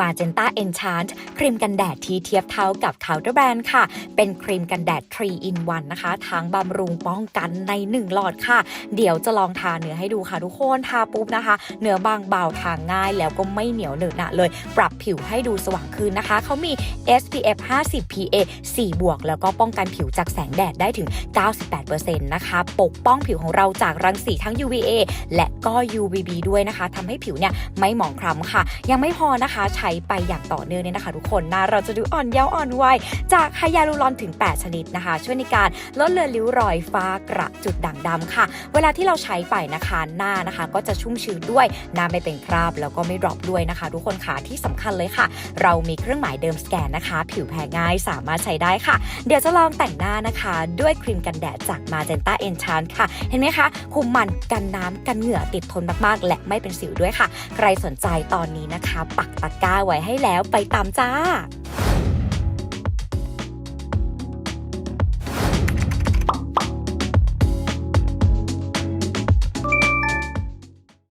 Magenta Enchant ครีมกันแดดที่เทียบเท่ากับ Counter Brand ค่ะ เป็นครีมกันแดด 3 in 1 นะคะ ทั้งบำรุงป้องกันใน 1 หลอดค่ะ เดี๋ยวจะลองทาเนื้อให้ดูค่ะทุกคน ทาปุ๊บนะคะ เนื้อบางเบาทาง่ายแล้วก็ไม่เหนียวเหนอะหนะเลย ปรับผิวให้ดูสว่างขึ้นนะคะ เขามี SPF 50 PA 4 บวก แล้วก็ป้องกันผิวจากแสงแดดได้ถึง 98%นะคะ ปกป้องผิวของเราจากรังสีทั้ง UVA และก็ UVB ด้วยนะคะทำให้ผิวเนี่ยไม่หมองคล้ำค่ะ ยังไม่พอนะคะใช้ไปอย่างต่อเนื่องเนี่ยนะคะทุกคนนะเราจะดูอ่อนเยาว์อ่อนวัยจากไฮยาลูรอนถึง 8 ชนิดนะคะ ช่วยในการลดเลือนริ้วรอยฟ้ากระจุดด่างดำค่ะ เวลาที่เราใช้ไปนะคะหน้านะคะ ก็จะชุ่มชื้นด้วยหน้าไม่เป็นคราบแล้วก็ไม่ดรอปด้วยนะคะ ทุกคนค่ะที่สำคัญเลยค่ะ เรามีเครื่องหมายเดิมสแกนนะคะ ผิวแพ้ง่ายสามารถใช้ได้ค่ะ เดี๋ยวจะลองแต่งหน้านะคะ ด้วยครีมกันแดดจาก Magenta Enchant ค่ะ เห็นไหมคะคุมมันกันน้ำกันเหงื่อติดทนมากๆ และไม่เป็นสิวด้วยค่ะ ใครสนใจตอนนี้นะคะ ปักตะกร้าไว้ให้แล้วไปตามจ้า